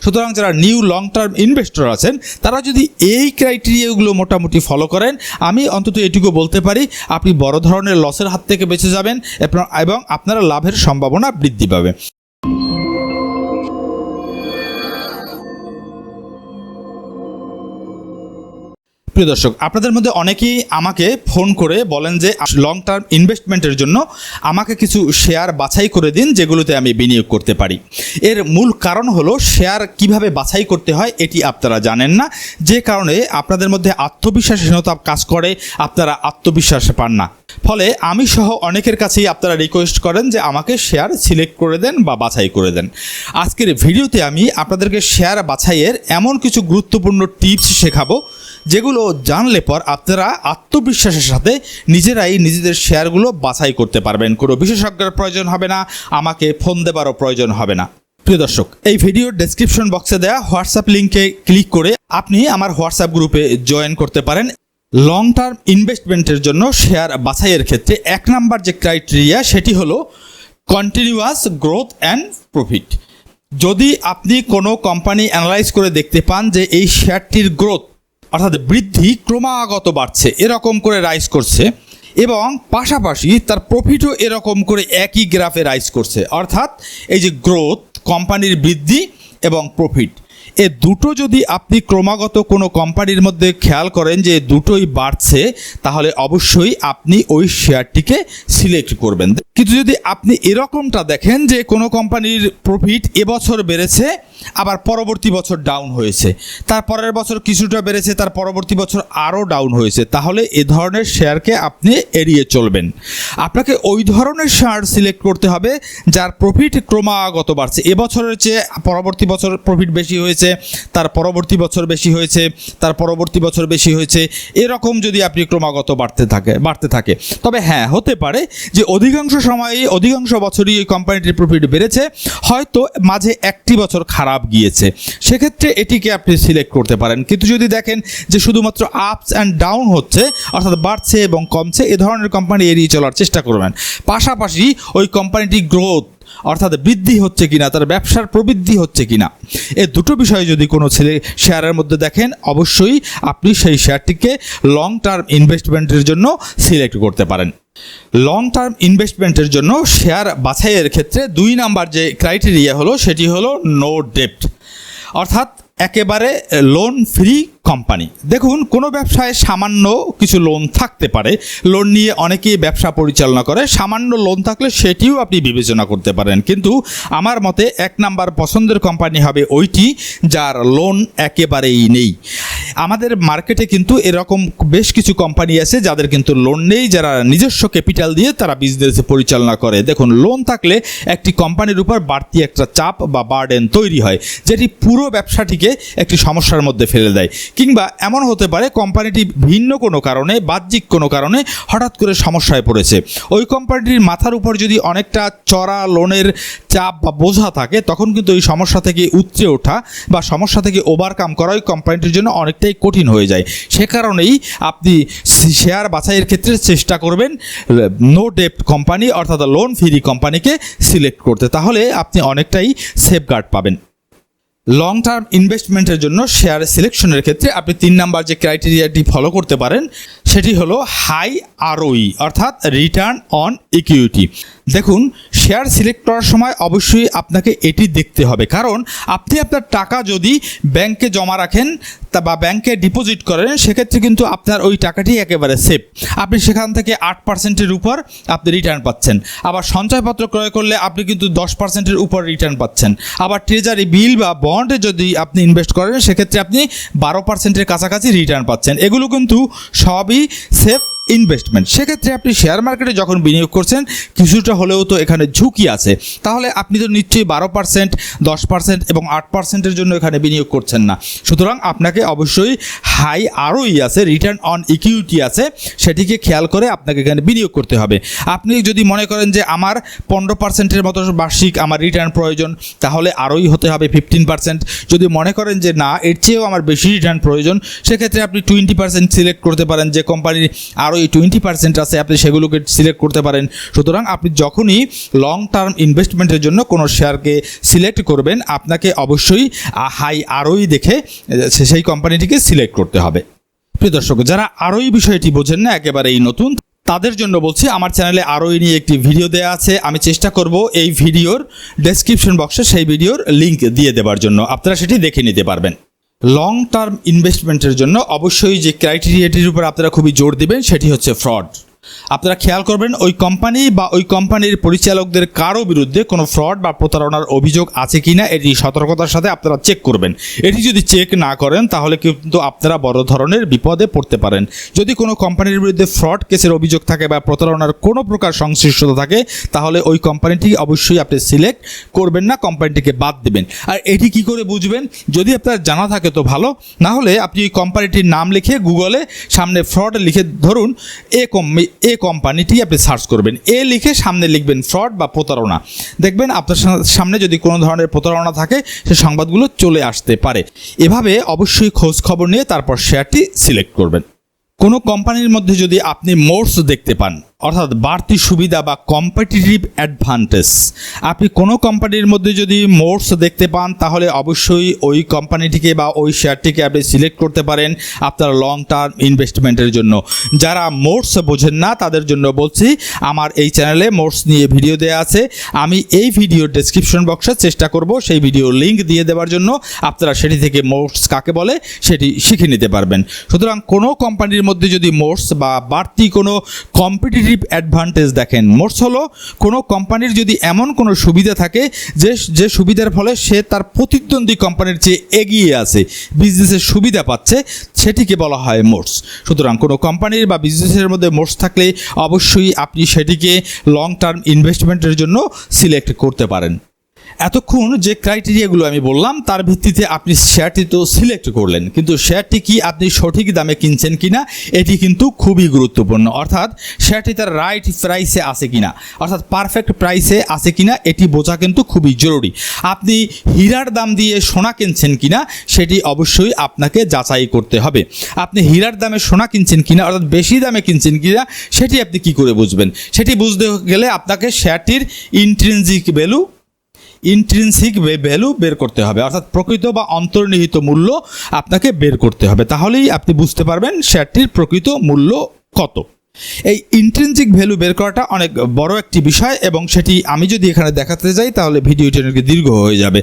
সুতরাং যারা new long term investor আছেন, তারা যদি এই ক্রাইটেরিয়াগুলো মোটামুটি ফলো করেন, আমি অন্তত এটুকু বলতে পারি, আপনি বড় ধরনের লসের হাত থেকে বেঁচে যাবেন, এবং- আপনারা লাভের সম্ভাবনা বৃদ্ধি পাবে। প্রিয় দর্শক, আপনাদের মধ্যে অনেকেই আমাকে ফোন করে বলেন যে লং টার্ম ইনভেস্টমেন্টের জন্য আমাকে কিছু শেয়ার বাছাই করে দিন যেগুলোতে আমি বিনিয়োগ করতে পারি। এর মূল কারণ হলো শেয়ার কীভাবে বাছাই করতে হয়, এটি আপনারা জানেন না। যে কারণে আপনাদের মধ্যে আত্মবিশ্বাসহীনতা কাজ করে, আপনারা আত্মবিশ্বাস পান না। ফলে আমি সহ অনেকের কাছেই আপনারা রিকোয়েস্ট করেন যে আমাকে শেয়ার সিলেক্ট করে দেন বা বাছাই করে দেন। আজকের ভিডিওতে আমি আপনাদেরকে শেয়ার বাছাইয়ের এমন কিছু গুরুত্বপূর্ণ টিপস শেখাবো, যেগুলো জানলে পর আপনারা আত্মবিশ্বাসের সাথে নিজেরাই নিজেদের শেয়ারগুলো বাছাই করতে পারবেন। কোনো বিশেষজ্ঞের প্রয়োজন হবে না, আমাকে ফোন দেবারও প্রয়োজন হবে না। প্রিয় দর্শক, এই ভিডিওর ডেসক্রিপশন বক্সে দেওয়া হোয়াটসঅ্যাপ লিঙ্কে ক্লিক করে আপনি আমার হোয়াটসঅ্যাপ গ্রুপে জয়েন করতে পারেন। লং টার্ম ইনভেস্টমেন্টের জন্য শেয়ার বাছাইয়ের ক্ষেত্রে এক নাম্বার যে ক্রাইটেরিয়া সেটি হলো কন্টিনিউয়াস গ্রোথ অ্যান্ড প্রফিট যদি আপনি কোনো কোম্পানি অ্যানালাইজ করে দেখতে পান যে এই শেয়ারটির গ্রোথ অর্থাৎ বৃদ্ধি ক্রমাগত বাড়ছে, এরকম করে রাইজ করছে, এবং পাশাপাশি তার প্রফিটও এরকম করে একই গ্রাফে রাইজ করছে, অর্থাৎ এই যে গ্রোথ কোম্পানির বৃদ্ধি এবং প্রফিট এ দুটো যদি আপনি ক্রমাগত কোনো কোম্পানির মধ্যে খেয়াল করেন যে দুটোই বাড়ছে, তাহলে অবশ্যই আপনি ওই শেয়ারটিকে সিলেক্ট করবেন। কিন্তু যদি আপনি এরকমটা দেখেন যে কোনো কোম্পানির প্রফিট এবছর বেড়েছে, আবার পরবর্তী বছর ডাউন হয়েছে, তার পরের বছর কিছুটা বেড়েছে, তার পরবর্তী বছর আরও ডাউন হয়েছে, তাহলে এ ধরনের শেয়ারকে আপনি এড়িয়ে চলবেন। আপনাকে ওই ধরনের শেয়ার সিলেক্ট করতে হবে, যার প্রফিট ক্রমাগত বাড়ছে। এবছরের চেয়ে পরবর্তী বছর প্রফিট বেশি হয়েছে তার পরবর্তী বছর বেশি হয়েছে, তার পরবর্তী বছর বেশি হয়েছে, এরকম যদি আপনি ক্রমাগত বাড়তে থাকে বাড়তে থাকে। তবে হ্যাঁ হতে পারে যে অধিকাংশ সময়ে, অধিকাংশ বছরই এই কোম্পানিটির প্রফিট বেড়েছে, হয়তো মাঝে একটি বছর খারাপ গিয়েছে। সেক্ষেত্রে এটিকে আপনি সিলেক্ট করতে পারেন। কিন্তু যদি দেখেন যে শুধুমাত্র আপস অ্যান্ড ডাউন হচ্ছে, অর্থাৎ বাড়ছে এবং কমছে, এ ধরনের কোম্পানি এড়িয়ে চলার চেষ্টা করবেন। পাশাপাশি ওই কোম্পানিটির গ্রোথ অর্থাৎ বৃদ্ধি হচ্ছে কিনা, তার ব্যবসার প্রবৃদ্ধি হচ্ছে কিনা। এ দুটো বিষয়ে যদি কোনো ছেলে শেয়ারের মধ্যে দেখেন, অবশ্যই আপনি সেই শেয়ারটিকে লং টার্ম ইনভেস্টমেন্টের জন্য সিলেক্ট করতে পারেন। লং টার্ম ইনভেস্টমেন্টের জন্য শেয়ার বাছাইয়ের ক্ষেত্রে দুই নাম্বার যে ক্রাইটেরিয়া হলো, সেটি হলো নো ডেপ্ট অর্থাৎ একেবারে লোন ফ্রি কোম্পানি দেখুন, কোনো ব্যবসায় সামান্য কিছু লোন থাকতে পারে। লোন নিয়ে অনেকেই ব্যবসা পরিচালনা করে। সামান্য লোন থাকলে সেটিও আপনি বিবেচনা করতে পারেন। কিন্তু আমার মতে এক নাম্বার পছন্দের কোম্পানি হবে ওইটি, যার লোন একেবারেই নেই। আমাদের মার্কেটে কিন্তু এরকম বেশ কিছু কোম্পানি আছে যাদের কিন্তু লোন নেই, যারা নিজস্ব ক্যাপিটাল দিয়ে তারা বিজনেস পরিচালনা করে। দেখুন লোন থাকলে একটি কোম্পানির উপর বাড়তি একটা চাপ বা বার্ডেন তৈরি হয়, যেটি পুরো ব্যবসাটিকে একটি সমস্যার মধ্যে ফেলে দেয়। কিংবা এমন হতে পারে কোম্পানিটি ভিন্ন কোনো কারণে, বাহ্যিক কোনো কারণে হঠাৎ করে সমস্যায় পড়েছে। ওই কোম্পানিটির মাথার উপর যদি অনেকটা চড়া লোনের চাপ বা বোঝা থাকে, তখন কিন্তু এই সমস্যা থেকে উতরে ওঠা বা সমস্যা থেকে ওভারকাম করা ওই কোম্পানিটির জন্য অনেকটাই কঠিন হয়ে যায়। সে কারণেই আপনি শেয়ার বাছাইয়ের ক্ষেত্রে চেষ্টা করবেন নো ডেপ্ট কোম্পানি অর্থাৎ লোন ফ্রি কোম্পানিকে সিলেক্ট করতে। তাহলে আপনি অনেকটাই সেফগার্ড পাবেন। লং টার্ম ইনভেস্টমেন্টের জন্য শেয়ার সিলেকশনের ক্ষেত্রে আপনি তিন নাম্বার যে ক্রাইটেরিয়াটি ফলো করতে পারেন, সেটি হলো হাই আরওই অর্থাৎ রিটার্ন অন ইকুইটি দেখুন শেয়ার সিলেক্ট করার সময় অবশ্যই আপনাকে এটি দেখতে হবে। কারণ আপনি আপনার টাকা যদি ব্যাংকে জমা রাখেন তা বা ব্যাংকে ডিপোজিট করেন, সেক্ষেত্রে কিন্তু আপনার ওই টাকাটি একেবারে সেফ আপনি সেখান থেকে আট পার্সেন্টের উপর আপনি রিটার্ন পাচ্ছেন। আবার সঞ্চয়পত্র ক্রয় করলে আপনি কিন্তু দশ পার্সেন্টের উপর রিটার্ন পাচ্ছেন। আবার ট্রেজারি বিল বা বন্ডে যদি আপনি ইনভেস্ট করেন, সেক্ষেত্রে আপনি বারো পার্সেন্টের কাছাকাছি রিটার্ন পাচ্ছেন। এগুলো কিন্তু সবই সেফ ইনভেস্টমেন্ট সেক্ষেত্রে আপনি শেয়ার মার্কেটে যখন বিনিয়োগ করছেন, কিছুটা হলেও তো এখানে ঝুঁকি আছে। তাহলে আপনি তো নিশ্চয়ই বারো পার্সেন্ট দশ পার্সেন্ট এবং আট পার্সেন্টের জন্য এখানে বিনিয়োগ করছেন না। সুতরাং আপনাকে অবশ্যই হাই আরওই আছে রিটার্ন অন ইকুইটি আছে, সেটিকে খেয়াল করে আপনাকে এখানে বিনিয়োগ করতে হবে। আপনি যদি মনে করেন যে আমার পনেরো পার্সেন্টের মতো বার্ষিক আমার রিটার্ন প্রয়োজন, তাহলে আরোই হতে হবে ফিফটিন পার্সেন্ট যদি মনে করেন যে না, এর চেয়েও আমার বেশি রিটার্ন প্রয়োজন, সেক্ষেত্রে আপনি টোয়েন্টি পার্সেন্ট সিলেক্ট করতে পারেন যে কোম্পানির আরও এই টোয়েন্টি পার্সেন্ট আছে, আপনি সেগুলোকে সিলেক্ট করতে পারেন। সুতরাং আপনি যখনই লং টার্ম ইনভেস্টমেন্টের জন্য কোনো শেয়ারকে সিলেক্ট করবেন, আপনাকে অবশ্যই হাই আরওই দেখে সেই কোম্পানিটিকে সিলেক্ট করতে হবে। প্রিয় দর্শক, যারা আরোই বিষয়টি বোঝেন না, একেবারেই নতুন, তাদের জন্য বলছি, আমার চ্যানেলে আরোই নিয়ে একটি ভিডিও দেওয়া আছে। আমি চেষ্টা করব এই ভিডিওর ডেসক্রিপশন বক্সে সেই ভিডিওর লিংক দিয়ে দেওয়ার জন্য। আপনারা সেটি দেখে নিতে পারবেন। লং টার্ম ইনভেস্টমেন্টের জন্য অবশ্যই যে ক্রাইটেরিয়াটির উপর আপনারা খুবই জোর দেবেন, সেটি হচ্ছে ফ্রড আপনারা খেয়াল করবেন, ওই কোম্পানি বা ওই কোম্পানির পরিচালকদের কারও বিরুদ্ধে কোনো ফ্রড বা প্রতারণার অভিযোগ আছে কিনা, এটি সতর্কতার সাথে আপনারা চেক করবেন। এটি যদি চেক না করেন, তাহলে কিন্তু আপনারা বড় ধরনের বিপদে পড়তে পারেন। যদি কোনো কোম্পানির বিরুদ্ধে ফ্রড কেসের অভিযোগ থাকে বা প্রতারণার কোনো প্রকার সংশ্লিষ্টতা থাকে, তাহলে ওই কোম্পানিটি অবশ্যই আপনি সিলেক্ট করবেন না কোম্পানিটিকে বাদ দেবেন। আর এটি কি করে বুঝবেন? যদি আপনার জানা থাকে তো ভালো, না হলে আপনি ওই কোম্পানিটির নাম লিখে গুগলে সামনে ফ্রড লিখে ধরুন, এ কম এ কোম্পানিটি আপনি সার্চ করবেন। এ লিখে সামনে লিখবেন ফ্রড বা প্রতারণা। দেখবেন আপনার সামনে যদি কোনো ধরনের প্রতারণা থাকে, সে সংবাদগুলো চলে আসতে পারে। এভাবে অবশ্যই খোঁজ খবর নিয়ে তারপর শেয়ারটি সিলেক্ট করবেন। কোনো কোম্পানির মধ্যে যদি আপনি মোর্স দেখতে পান অর্থাৎ বাড়তি সুবিধা বা কম্পিটিটিভ অ্যাডভান্টেজ আপনি কোনো কোম্পানির মধ্যে যদি মোর্স দেখতে পান, তাহলে অবশ্যই ওই কোম্পানিটিকে বা ওই শেয়ারটিকে আপনি সিলেক্ট করতে পারেন আপনার লং টার্ম ইনভেস্টমেন্টের জন্য। যারা মোর্স বোঝেন না, তাদের জন্য বলছি, আমার এই চ্যানেলে মোর্স নিয়ে ভিডিও দেওয়া আছে। আমি এই ভিডিওর ডেসক্রিপশন বক্সে চেষ্টা করব, সেই ভিডিওর লিঙ্ক দিয়ে দেওয়ার জন্য আপনারা সেটি থেকে মোর্স কাকে বলে, সেটি শিখে নিতে পারবেন। সুতরাং কোনো কোম্পানির মধ্যে যদি মোর্স বা বাড়তি কোনো কম্পিটিটিভ অ্যাডভান্টেজ দেখেন। মোর্স হলো, কোনো কোম্পানির যদি এমন কোনো সুবিধা থাকে, যে যে সুবিধার ফলে সে তার প্রতিদ্বন্দ্বী কোম্পানির চেয়ে এগিয়ে আছে বিজনেসের সুবিধা পাচ্ছে, সেটিকে বলা হয় মোর্স সুতরাং কোনো কোম্পানির বা বিজনেসের মধ্যে মোর্স থাকলে অবশ্যই আপনি সেটিকে লং টার্ম ইনভেস্টমেন্টের জন্য সিলেক্ট করতে পারেন। এতক্ষণ যে ক্রাইটেরিয়াগুলো আমি বললাম, তার ভিত্তিতে আপনি শেয়ারটি তো সিলেক্ট করলেন। কিন্তু শেয়ারটি কি আপনি সঠিক দামে কিনছেন কিনা, এটি কিন্তু খুবই গুরুত্বপূর্ণ। অর্থাৎ শেয়ারটি তার রাইট প্রাইসে আছে কিনা, অর্থাৎ পারফেক্ট প্রাইসে আছে কিনা, এটি বোঝা কিন্তু খুবই জরুরি। আপনি হীরার দাম দিয়ে সোনা কিনছেন কিনা, সেটি অবশ্যই আপনাকে যাচাই করতে হবে। আপনি হীরার দামে সোনা কিনছেন কিনা, অর্থাৎ বেশি দামে কিনছেন কিনা, সেটি আপনি কি করে বুঝবেন? সেটি বুঝতে গেলে আপনাকে শেয়ারটির ইন্ট্রেনজিক ভ্যালু ইন্ট্রিনসিক ভ্যালু বের করতে হবে। অর্থাৎ প্রকৃত বা অন্তর্নিহিত মূল্য আপনাকে বের করতে হবে। তাহলেই আপনি বুঝতে পারবেন শেয়ারটির প্রকৃত মূল্য কত। এই ইন্ট্রেন্সিক ভ্যালু বের করাটা অনেক বড় একটি বিষয় এবং সেটি আমি যদি এখানে দেখাতে যাই, তাহলে ভিডিওটি অনেক দীর্ঘ হয়ে যাবে।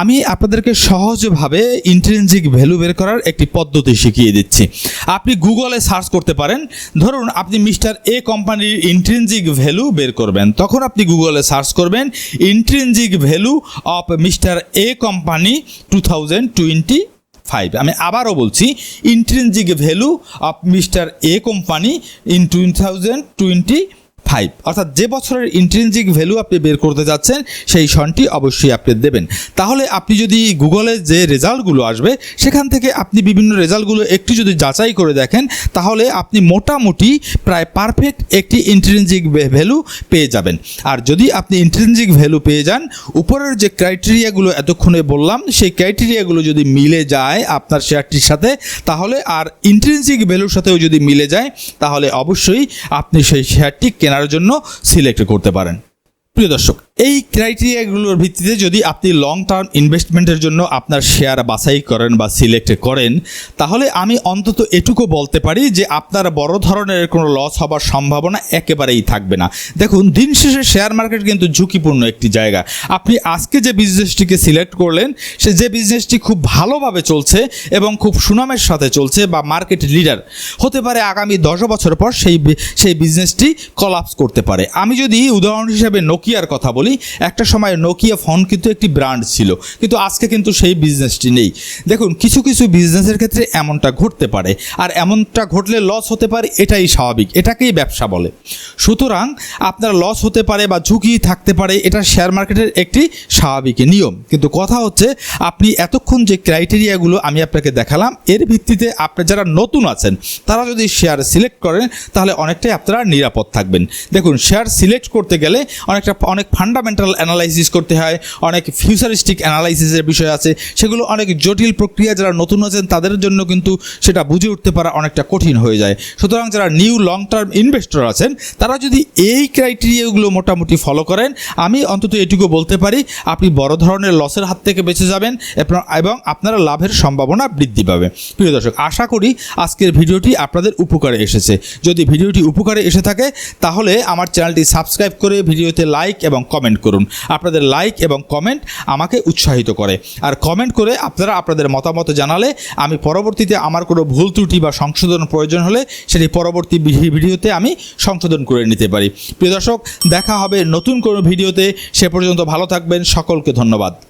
আমি আপনাদেরকে সহজভাবে ইন্ট্রেনজিক ভ্যালু বের করার একটি পদ্ধতি শিখিয়ে দিচ্ছি। আপনি গুগলে সার্চ করতে পারেন। ধরুন, আপনি মিস্টার এ কোম্পানির ইন্ট্রেনজিক ভ্যালু বের করবেন। তখন আপনি গুগলে সার্চ করবেন intrinsic value of mister A company two thousand twenty five আমি আবারও বলছি intrinsic value of mister A company in two thousand twenty five. অর্থাৎ যে বছরের ইন্ট্রেনজিক ভ্যালু আপনি বের করতে যাচ্ছেন, সেই সনটি অবশ্যই আপনি দেবেন। তাহলে আপনি যদি গুগলে যে রেজাল্টগুলো আসবে, সেখান থেকে আপনি বিভিন্ন রেজাল্টগুলো একটু যদি যাচাই করে দেখেন, তাহলে আপনি মোটামুটি প্রায় পারফেক্ট একটি ইন্ট্রেনজিক ভ্যালু পেয়ে যাবেন। আর যদি আপনি ইন্ট্রেনজিক ভ্যালু পেয়ে যান, উপরের যে ক্রাইটেরিয়াগুলো এতক্ষণে বললাম, সেই ক্রাইটেরিয়াগুলো যদি মিলে যায় আপনার শেয়ারটির সাথে, তাহলে আর ইন্ট্রেনজিক ভ্যালুর সাথেও যদি মিলে যায়, তাহলে অবশ্যই আপনি সেই শেয়ারটি কেনার জন্য সিলেক্ট করতে পারেন। প্রিয় দর্শক এই ক্রাইটেরিয়াগুলোর ভিত্তিতে যদি আপনি লং টার্ম ইনভেস্টমেন্টের জন্য আপনার শেয়ার বাছাই করেন বা সিলেক্ট করেন, তাহলে আমি অন্তত এটুকু বলতে পারি যে আপনার বড় ধরনের কোনো লস হবার সম্ভাবনা একেবারেই থাকবে না। দেখুন, দিন শেষে শেয়ার মার্কেট কিন্তু ঝুঁকিপূর্ণ একটি জায়গা। আপনি আজকে যে বিজনেসটিকে সিলেক্ট করলেন, সে যে বিজনেসটি খুব ভালোভাবে চলছে এবং খুব সুনামের সাথে চলছে বা মার্কেট লিডার হতে পারে আগামী দশ বছর পর সেই সেই বিজনেসটি কলাপস করতে পারে। আমি যদি উদাহরণ হিসেবে নোকিয়ার কথা বলি একটা সময় নোকিয়া ফোন কিন্তু একটি ব্র্যান্ড ছিল। কিন্তু আজকে কিন্তু সেই বিজনেসটি নেই। দেখুন, কিছু কিছু বিজনেসের ক্ষেত্রে এমনটা ঘটতে পারে। আর এমনটা ঘটলে লস হতে পারে, এটাই স্বাভাবিক। এটাকেই ব্যবসা বলে। সুতরাং আপনার লস হতে পারে বা ঝুঁকি থাকতে পারে, এটা শেয়ার মার্কেটের একটি স্বাভাবিক নিয়ম। কিন্তু কথা হচ্ছে, আপনি এতক্ষণ যে ক্রাইটেরিয়াগুলো আমি আপনাকে দেখালাম, এর ভিত্তিতে আপনি যারা নতুন আছেন, তারা যদি শেয়ার সিলেক্ট করেন, তাহলে অনেকটাই আপনারা নিরাপদ থাকবেন। দেখুন শেয়ার সিলেক্ট করতে গেলে অনেকটা, অনেক ফান্ডা ফান্ডামেন্টাল অ্যানালাইসিস করতে হয়, অনেক ফিউচারিস্টিক অ্যানালাইসিসের বিষয় আছে, সেগুলো অনেক জটিল প্রক্রিয়া যারা নতুন আছেন তাদের জন্য কিন্তু সেটা বুঝে উঠতে পারা অনেকটা কঠিন হয়ে যায়। সুতরাং যারা নিউ লং টার্ম ইনভেস্টর আছেন, তারা যদি এই ক্রাইটেরিয়াগুলো মোটামুটি ফলো করেন, আমি অন্তত এটুকু বলতে পারি, আপনি বড় ধরনের লসের হাত থেকে বেঁচে যাবেন এবং- আপনারা লাভের সম্ভাবনা বৃদ্ধি পাবে। প্রিয় দর্শক, আশা করি আজকের ভিডিওটি আপনাদের উপকারে এসেছে। যদি ভিডিওটি উপকারে এসে থাকে, তাহলে আমার চ্যানেলটি সাবস্ক্রাইব করে ভিডিওতে লাইক এবং কমেন্ট করুন। আপনাদের লাইক এবং কমেন্ট আমাকে উৎসাহিত করে। আর কমেন্ট করে আপনারা আপনাদের মতামত জানালে আমি পরবর্তীতে আমার কোনো ভুল ত্রুটি বা সংশোধন প্রয়োজন হলে সেটি পরবর্তী ভিডিওতে আমি সংশোধন করে নিতে পারি। প্রিয় দর্শক, দেখা হবে নতুন কোনো ভিডিওতে। সে পর্যন্ত ভালো থাকবেন। সকলকে ধন্যবাদ।